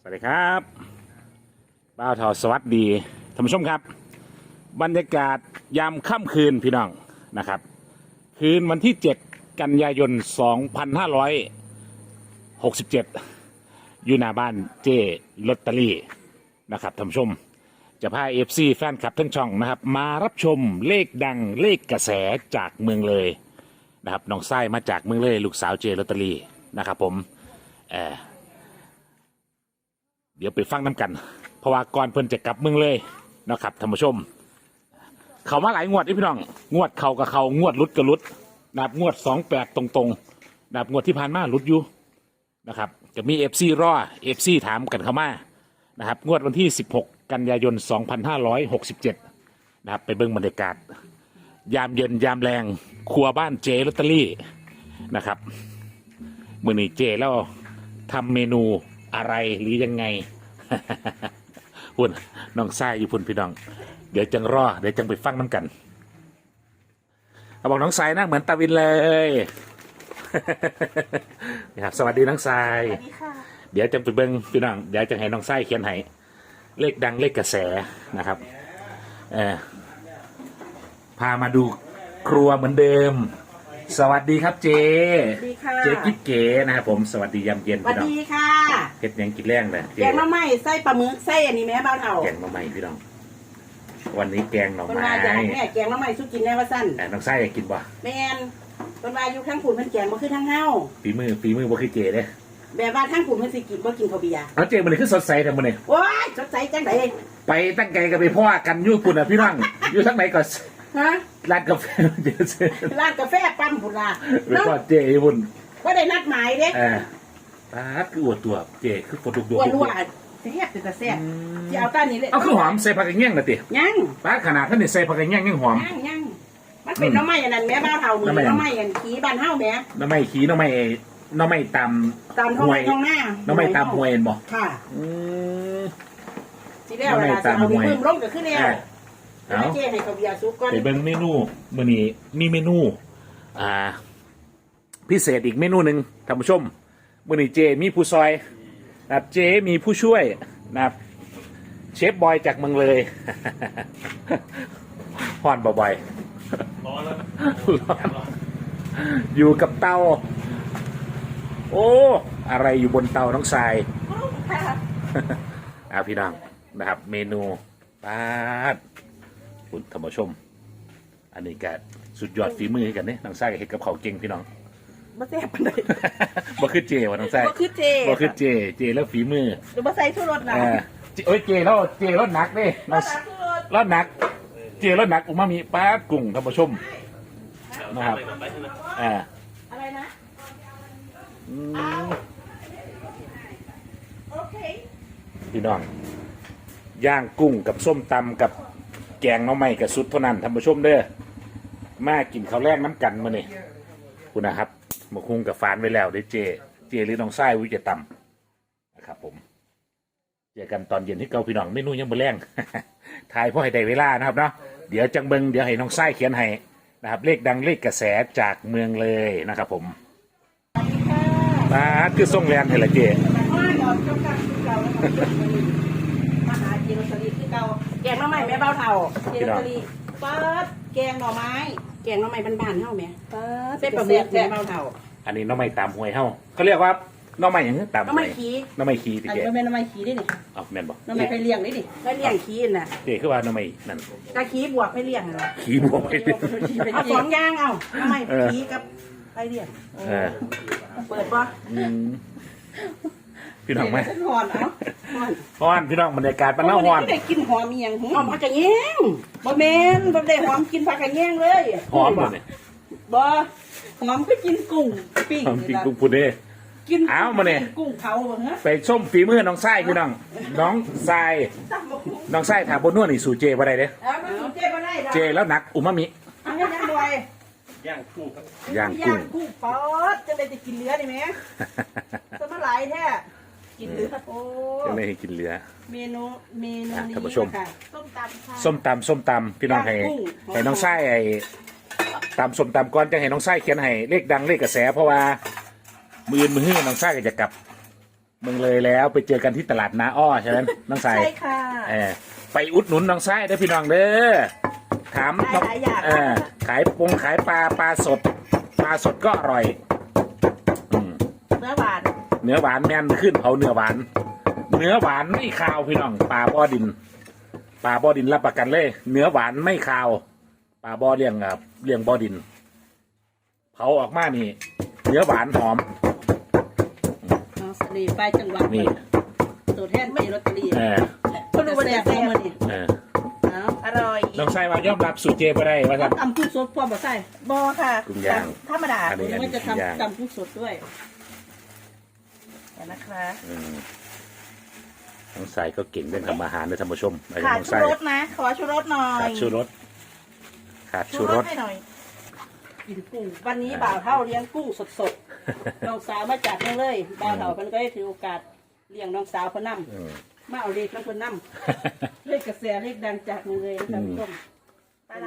สวัสดีครับบ้าวทอสวัสดีท่านผู้ชมครับ บรรยากาศยามค่ำคืนพี่น้องนะครับ คืนวันที่ 7 กันยายน 2567 อยู่หน้าบ้านเจลอตเตอรี่นะครับท่านผู้ชม จะพาเอฟซีแฟนคลับทั้งช่องนะครับ มารับชมเลขดังเลขกระแสจากเมืองเลยนะครับน้องไส้มาจากเมืองเลย ลูกสาวเจลอตเตอรี่นะครับผมเออ เดี๋ยวไปฟังน้ำกัน เพราะว่าก่อนเพิ่นจะกลับเมืองเลยนะครับท่านผู้ชม เขามาหลายงวดนี่พี่น้อง งวดเขากับเขางวดรุดกับรุดนะครับงวดสองแปดตรงๆนะครับงวดที่ผ่านมารุดอยู่นะครับจะมีเอฟซีรอเอฟซีถามกันเข้ามานะครับงวดวันที่ 16 กันยายน 2567 นะครับไปเบิ่งบรรยากาศ ยามเย็นยามแรงครัวบ้านเจลอตเตอรี่นะครับ มือนี้เจแล้วทำเมนู อะไรหรือยังไงพุ่นน้องทรายอยู่พุ่นพี่น้อง เดี๋ยวจังรอเดี๋ยวจังไปฟังน้ำกันเขาบอกน้องทรายนะเหมือนตาวินเลยนะครับสวัสดีน้องทรายสวัสดีค่ะเดี๋ยวจะไปเบิ้งพี่น้องเดี๋ยวจะให้น้องไส้เขียนให้เลขดังเลขกระแสนะครับ เออพามาดูครัวเหมือนเดิม สวัสดีครับเจ สวัสดีค่ะ เจกิ๊บเก๋นะครับผมสวัสดียามเย็นสวัพี่สน้องดีค่ะเฮ็ดหยังกินแรงเลยเจแกงหน้ำไม้ไส้ปลาหมึกไส้อันนี้แม่บ้านเอาแกงหน่อไม้พี่น้อง วันนี้แกงหน่อคนไม้ว่าจะให้แม่แกงหน้ำไม้สุกินแน่ว่าสั้นแต่น้องไส้อยากกินบ่แมนคนว่าอยู่ข้างขุนมันแกงบ่คือทั้งเฮาฝีมือฝีมือบ่คือเจเด้แบบว่าข้างขุนมันสิกินบ่กินข้าวเบียร์เอาเจมันเลยคือสดใสแต่มันเลยโอ้ยสดใสจังไดไปตั้งใจกันไปพ่อกันอยุ่ปุ่นอะพี่น้อง อยู่ทั้งไหนก็ฮะ ร้านกาแฟเจเจร้านกาแฟปั๊มพุ่นล่ะไปพ่อเจอยู่ปุ่นบ่ได้นัดหมายเด้เออปาดคืออวดตัวเจคือฝนตุกดวอ้วนว่าแซ่บเป็นตาแซ่บสิเอาต้านนี้เลยเอาคือหอมใส่ผักกระเงี้ยงนะติยังปาดขนาดท่านนี่ใส่ผักกระเงี้ยงยังหอมยังยังมันเป็นหน้ำไม้อันนั้นแม่บ้านเฮาหมือนหน่อไม้อันหน้ำไม้อันขี้บ้านเฮาแหม่น้ำไม่ขี้น้ำไม่น้ำไม่ตตามท้องไร่ท้องหน้าำน้ำไม่ตำหวยเห็นบ่ค่ะอืมทีแรกเวลาจะเอาไปเพิ่มร่มก็ขึ้นแล้ว เอาแล้วเจ๊ให้เขาเบียร์ซุปก่อนไปเบิ่งเมนูมื้อนี้มีเมนู อ่า พิเศษอีกเมนูหนึ่งท่านผู้ชมมื้อนี้เจมีผู้ซอยนะครับเจมีผู้ช่วยนะครับเชฟบอยจากเมืองเลยฮอนบ่บ่อยร้อนอยู่กับเตา โอ้ อะไรอยู่บนเตาน้องทรายอาพี่น้องนะครับ เมนูปาด คุณธรรมชม อันนี้ก็สุดยอดฝีมือให้กันเนี่ยน้องไส้เห็ดกับเขาวเก่งพี่น้อง บ่แซ่บปานใดบ่คือเจวะน้องไส้บ่คือเจบ่คือเจ เจแล้วฝีมือหรือบ่ใส่ทุรสนะเออเจโอ้ยเจแล้วเจแล้วหนักเด้น้อง ใส่ทุรสแล้วหนัก เจแล้วหนักอุมามีปาดกุ้งธรรมชมนะครับอ่าอะไรนะ อืมโอเค พี่น้องย่างกุ้งกับส้มตำกับ แกงน้องใหม่กับซุปเท่านั้นท่านผู้ชมเด้อมากินข้าวแรกน้ำกันมาเนี่ยคุณนะครับหมกฮุงกับฟานไว้แล้วเด้เจ เจหรือน้องไส้วิจะตำนะครับ ผมเจอกันตอนเย็นที่เกาพี่น้องเมนูยังบ่แรงทายพ่อให้ได้เวลานะครับเนาะเดี๋ยวจังเบิงเดี๋ยวให้น้องไส้เขียนให้นะครับ เลขดังเลขกระแสจากเมืองเลยนะครับ ผมมาคือส่งแรงให้ละเจ แกงหน่อไม้แม่เบาเท่าเจลอตเตอรี่เปิดแกงหน่อไม้ แกงหน่อไม้บ้านๆเฮาแหม่เปิดเส้นปลาหมึกแม่เบาเท่า อันนี้หน้องไม้ตามหวยเฮาเขาเรียกว่าหน้องไม้อย่างนี้ตามหน่อหวไม้ยขี้หน้องไม้ขี้ติอันเจนี้มันเป็นน้ำมันขี้ได้นี่เอาแม่นบอกน้ำมันไปเลี้ยงได้ดิก็เลี้ยงขี้น่ะเจคือว่าหน้องไม้นั่นกะขี้บวกไปเลี้ยงน่ะขี้บวกไปเลยเอาสองอย่างเอาหน่อไม้เออขี้กับไปเลี้ยง เออเปิดบ่อืม พี่น้องไหมฉันหอนเอ้าฮ้อนฮ้อนพี่น้องบรรยากาศบ้านเฮาฮ้อนไม่ได้กินหอมอีหยังหหอมผักกะแยงบ่แม่นบ่ได้หอมกินผักกะแยงเลยหอมเลยเนี่ยบ่หอมก็กินกุ้งปิ้งหอมจริงกุ้งพูดเด้กินเอามาเนี่ยกุ้งเผาเหรอฮะไปส้มฝีมือน้องไส้พี่น้อง น้องทรายน้องไส้ถามบนนวดนี่สู่เจบ่ได้เด้เอามันสิเจ็บบ่ได้ดอกเจแล้วหนักอุมามิอันนี้ยังบ่อยย่างย่างกุ้งกุ้งปอดจังได๋จะกินเนื้อนี่แหมสมาหลายแท้ กินเนื้อโอ้จะไม่ให้กินเหลือ เมนูเมนูอะนี้ท่านผู้ชม ค่ะส้มตำค่ะ ส้มตำส้มตำพี่น้องให้ย่างกุ้ง ให้น้องไส้ไอ้ตำส้มตำก่อนจะให้น้องไส้เขียนให้เลขดังเลขกระแส เพราะว่ามืออนมือหื้อน้องไส้ก็จะกลับมึงเลยแล้วไปเจอกันที่ตลาดนาอ้อใช่ไหมน้องสายใช่ค่ะ เออไปอุดหนุนน้องไส้ได้อพี่น้องเด้อถามได้หลายอย่าง เออขายปงขายปลาปลาสด ปลาสดก็อร่อย เนื้อหวานแม่นขึ้นเผาเนื้อหวาน เนื้อหวานไม่คาวพี่น้องปลาบ่อดินปลาบ่อดินรับประกันเลย เนื้อหวานไม่คาวปลาบ่อเลี้ยงครับเลี้ยงบ่อดินเผาออกมานี่ เนื้อหวานหอมน้องสลีไปจังหวัดนี่ตัวแทนไม่ลอตเตอรี่เออคนรู้ว่าแซ่บบ่มื้อนี้เออเอ้าอร่อยน้องไส้ว่ายอมรับสูตรเจไปได้ว่าท่านตำกุ้งสดพร้อมบ่ใส่บอค่ะกุ้งย่างธรรมดาอันนี้มันจะกุ้งย่างทำตำกุ้งสดด้วยเดี๋ยว นะคะอืมน้องไส้ก็เก่งเรื่องทำอาหารนะท่านผู้ชมไปขาดน้องชูไส้รสนะ ขอชูรสหน่อยขาดชูรสขาดชูรส ให้หน่อย กินกุ้งวันนี้บ่าวเท่าเลี้ยงกุ้งสดๆ น้องสาวมาจากเมืองเลยบ่าวเท่าเพิ่นก็ได้ถือโอกาสเลี้ยงน้องสาวเพิ่นนำอืม มาเอาเลขน้ำเพิ่นนำเลขกระแสเลขดังจากเมืองเลยท่านผู้ชมป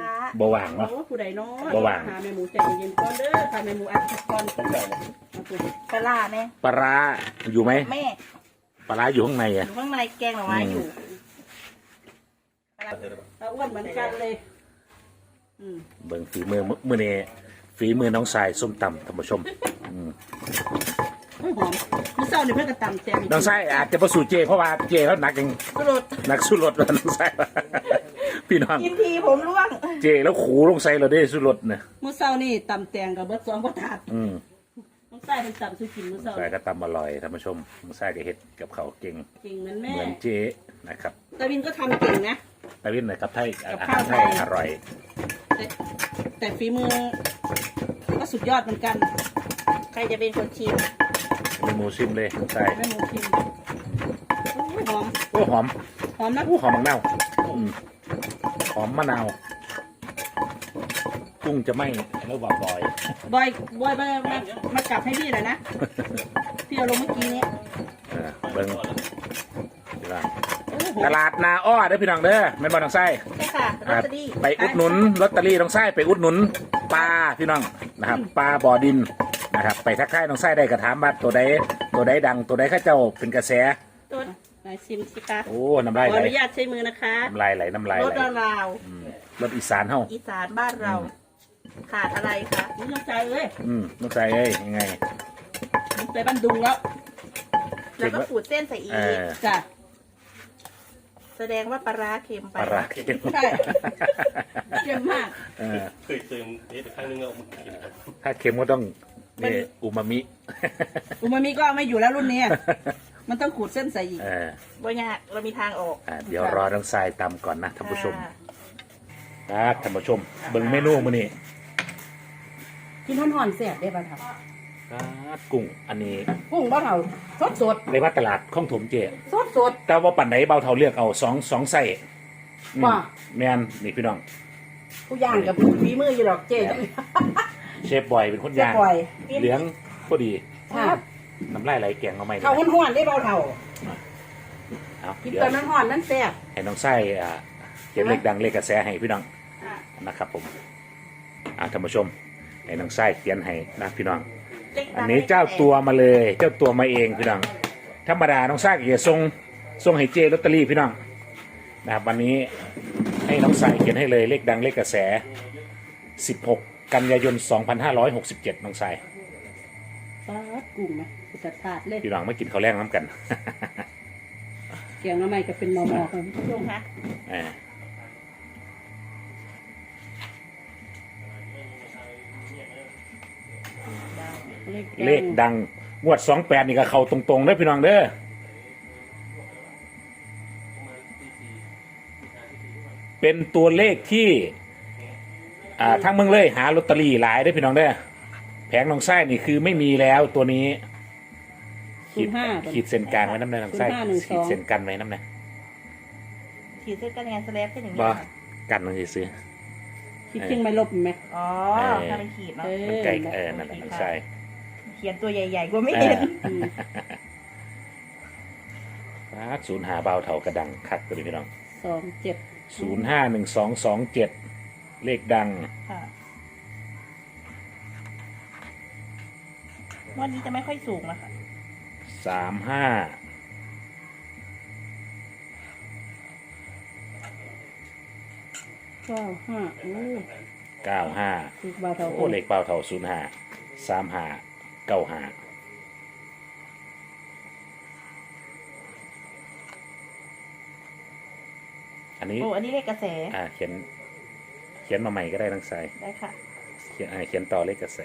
ลาร้าบหว่างเนาะ โอ้ผู้ใดเนาะบ่ว่าง หาแม่หมูใจเย็นๆก่อนเด้อค่ะแม่หมูอัดคลิปก่อนเอาตัวนี้ปลาร้าแม่ปลาร้าอยู่ไหมแม่ปลาร้าอยู่ข้างในออะ ยู่ข้างในแกงหน่อไม้อยู่เราอ้วนเหมือนกันเลย อืมเบิ่งฝีมือมือมือนี่ฝีมือน้องสายส้มตำท่านผู้ชมอืมโอ้ยหอมมื้อเช้านี่เพิ่นก็ตำแซ่บอีกน้องสายอาจจะประสูเจ เพราะว่าเจเขาหนักยังชูรสหนักสุดรถแล้วน้องสาย พี่น้อง กินทีผมร่วงเจแล้วขูลงใส่เราได้สุดรถเนี่ยมื้อเช้านี่ตำแตงกับเบิดสองบ่ถาดอืมน้องใต้เพิ่นตำสุกินมื้อเช้าสายก็ตำอร่อยท่านผู้ชมน้องสายก็เฮ็ดกับเขาวเก่ง จริงเหมือนแม่เหมือนเจนะครับตาวินก็ทำเก่งนะตาวินนะครับไทยกับอาข้าหาวรไทยไทยอร่อย แต่แต่ฝีมือก็สุดยอดเหมือนกัน ใครจะเป็นคนชิมเมนูซิมเลยน้องสายแม่หมูพิมโอ้ยหอมโอ้หอมหอมนะอู้หอมมะนาวอืม หอมมะนาวกุ้งจะไม่แล้วบอกบอย บอยบอยมามามากลับให้พี่หน่อยนะพี่เอาลงเมื่อกี้นี้เออเบิ้งดีว่าโอ้โหตลาดนาอ้อเด้อพี่น้องเด้อแม่นบอลทางไส้ใช่ค่ะลอตเตอรี่ไปอุดหนุนลอตเตอรี่ทางไส้ไปอุดหนุนปลาพี่น้องนะครับปลาบ่อดินนะครับ ไปทักทายทางไส้ได้กระถามว่าตัวใดตัวใดดังตัวใดข้าเจ้าเป็นกระแสตัว นายซิมสิคะโอ้ น้ำลายขอไหลอนุญาตใช้มือนะคะน้ำลายไหลน้ำลายรไหสลราวอืมรถอีสานเฮาๆอีสานบ้านเรา ขาดอะไรคะนี่น้องใจเอ้ยอืมน้องไส้เอ้ยยังไงผมไปบ้านดุงแล้วแล้วก็ขูดเส้นใส่อีเอกอจ้ะแสดงว่าปลาร้าเค็มไป ปลาร้าเค็มใช่เยี่ยมมาก เออเคยเติมเทสไปครั้งนึงแล้วมันกินครับถ้าเค็มก็ต้องนี่อูมามิอุมามิก็ไม่อยู่แล้วรุ่นนี้ มันต้องขูดเส้นใส่อีกเออบ่ยากเรามีทางออกอะเดี๋ยวรอน้องทรายตำก่อนนะท่านผู้ชมค่ะครับท่านผู้ชมเบิ่งเมนูมื้อนี้กินห่อนๆเสียบได้ป่ะครับครับกุ้งอันนี้กุ้งบ้าเถาสดสดในว่าตลาดข้องถมเจ สดสด แต่ว่าปันไหนเบาเท่าเลือกเอาสองสองไส้อืมว่า แมนนี่พี่น้องผู้ย่างกับฝีมืออยู่หรอกเจ๊ เชฟบอยเป็นคนย่าง เชฟบอย เหลืองพอดีค่ะ น้ำลายไหลแกงเอาไหมเขาห่อนๆได้เบาเถาเอากินเดี๋ยวตอนนั้นห่อนนั่นแซ่บให้น้องไส้อ่าเก็บเล็กดังเล็กกระแสให้พี่น้องนะครับผมอ่าท่านผู้ชมให้น้องไส้เขียนให้นะพี่น้องเล็กอันนี้เจ้าตัวมาเลย เจ้าตัวมาเองพี่น้องธรรมดาน้องซากอย่าทรงทรงให้เจลอตเตอรี่พี่น้องนะครับวันนี้ให้น้องสายเขียนให้เลยเลขดังเลขกระแส 16 กันยายน 2567 น้องสายปลากุ้งนะ สุดถาดเลยพี่น้องไม่กินข้าวแรงน้ำกัน เกียงน้ำใหม่ก็เป็นมอมอครับลุงคะอ่าเลขดังงวด28นี่ก็เข้าตรงๆเด้อพี่น้องเด้อเป็นตัวเลขที่ อ่าทั้งเมืองเลยหาลอตเตอรี่หลายได้อพี่น้องเด้อแผงน้องไส้นี่คือไม่มีแล้วตัวนี้ ศูนย์ห้าขีดเส้นกลางไว้น้ำในน้องไส้ศูนย์ห้าหนึ่งสขีอดงเส้นกันไว้น้ำในขีดเส้นกันงานสแลบเป็นอย่างบ่นี้ค่ะกันมันสิซื้อ คิดเชียงไม่ลบไหม อ๋อเออ ถ้าเป็นขีดเนาะ เออ มันไก่เออนั่นแหละน้องไส้เขียนตัวใหญ่ๆกว่าไม่เอเห็อนอืมรักศูนย์หาเบาเท่ากระดังคัดกันเลยพี่น้องสองเจ็ดศูนย์ห้าหนึ่งสองสองเจ็ดเลขดัง ค่ะวันนี้จะไม่ค่อยสูงนะคะ สามห้าเก้าห้าโอ้เก้าห้าถูกบาวเท่าโอ้เลขเป่าเท่าศูนย์ห้าสามห้าเก้าห้าอันนี้โอ้อันนี้เลขกระแส อ่าเขียนเขียนมาใหม่ก็ได้ทั้งสายได้ค่ะ เขียนอ่าเขียนต่อเลขกระแส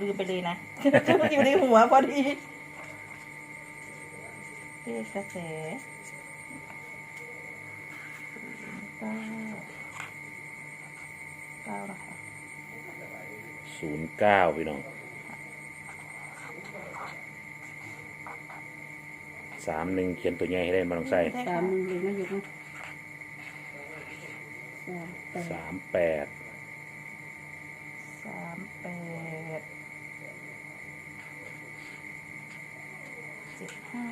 ลืมไปเลยนะ อยู่ในหัวพอดีเลขกระแสเก้าเก้านะคะศูนย์เก้าพี่น้องสามหนึ่งเขียนตัวใหญ่ให้ได้มาลองใส่ได้สาค่ะมหนึ่งเลยมันอยู่นะสามแปดสามแปดสามแปด เจ็ดห้า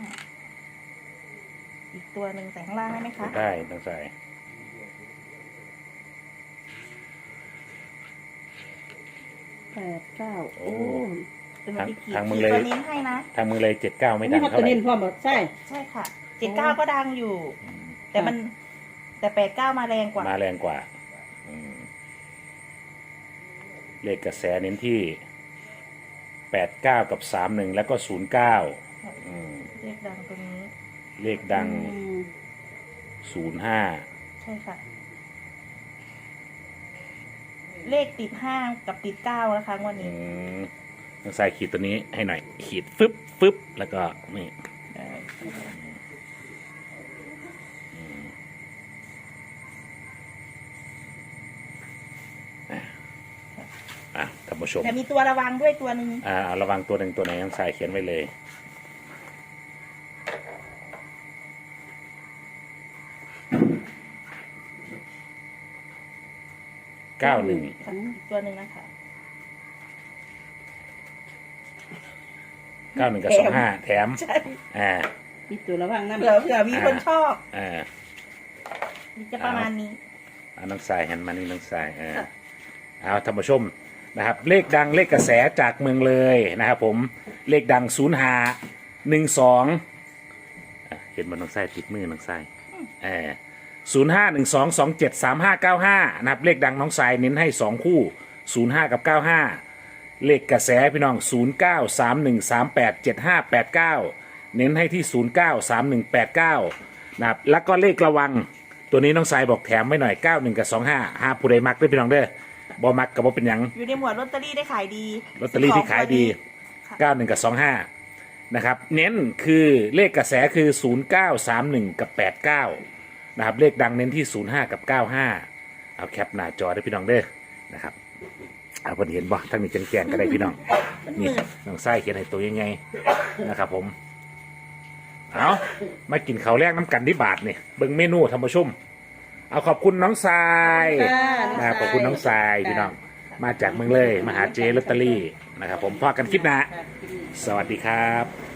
อีกตัวหนึ่งใส่ข้างล่างได้ไหมคะ ได้ต้องใส่แปดเก้าโอ้เป็นวันที่ขีดทางมึงขีดเลยตัวนี้ให้นะ ทางมึงเลยเจ็ดเก้าไม่ดันี่งมันเท่าตัวไหร่นี้พร้อมหมดใช่ ใช่ค่ะเจ็ดเก้าก็ดังอยู่แต่มัน แต่แปดเก้ามาแรงกว่า มาแรงกว่าอืมเลขกระแสเน้นที่แปดเก้ากับสามหนึ่งแล้วก็ศูนย์เก้าเลข ดังตัวนี้ เลขดังอืมศูนย์ห้าใช่ค่ะ เลขติดห้ากับติดเก้านะคะงวันนี้ต้องใส่ขีดตัวนี้ให้หน่อย ขีดฟึบฟึบแล้วก็นี่อะท่านผู้ชมแต่มีตัวระวังด้วยตัวหนึ่งอ่าเอาระวังตัวหนึ่งตัวไหนต้องใส่เขียนไว้เลย เก้าหนึ่งค่ะอีกตัวหนึ่งนะคะเก้าหนึ่งกับสองห้าแถม ใช่อ่า มีตัวระวังน้ำเผื่อเผื่อมีคนชอบอ่านี่จะประมาณนี้เอาน้องสายหันมานี่น้องสายอ่าเอาท่านผู้ชมนะครับ เลขดังเลขกระแสจากเมืองเลยนะครับผม เลขดังศูนย์หาหนึ่งสองเห็นมันน้องสายติดมือน้องสายเออศูนย์ห้า หนึ่งสองสองเจ็ดสามห้าเก้าห้านะครับ เลขดังน้องสายเน้นให้สองคู่ศูนย์ห้ากับเก้าห้าเลขกระแสพี่น้องศูนย์เก้าสามหนึ่งสามแปดเจ็ดห้าแปดเก้าเน้นให้ที่ศูนย์เก้าสามหนึ่งแปดเก้านะครับ แล้วก็เลขระวังตัวนี้น้องสายบอกแถมไว้หน่อยเก้าหนึ่งกับสองห้าห้าผู้ใดมักด้วยพี่น้องเด้อบอมักกับบ่เป็นหยังอยู่ในหมวดลอตเตอรี่ได้ขายดีลอตเตอรี่ที่ขายดีค่ะ91 กับ 25 นะครับ เน้นคือเลขกระแสคือ 0931 กับ 89 นะครับเลขดังเน้นที่ 05 กับ 95 เอาแคปหน้าจอได้พี่น้องเด้อนะครับเอาเพิ่นเห็นบ่ทั้งนี้แจ้งๆก็ได้พี่น้องนี่น้องไส้เขียนให้ตัวยังไงนะครับผมเอามากินข้าวแรกน้ำกันที่บาทเนี่ยเบิ่งเมนูธรรมชมเอาขอบคุณน้องทรายนะครับขอบคุณน้องทรายพี่น้องมาจากเมืองเลยมาหาเจลอตเตอรี่นะครับผมพอกันคลิปหนะ สวัสดีครับ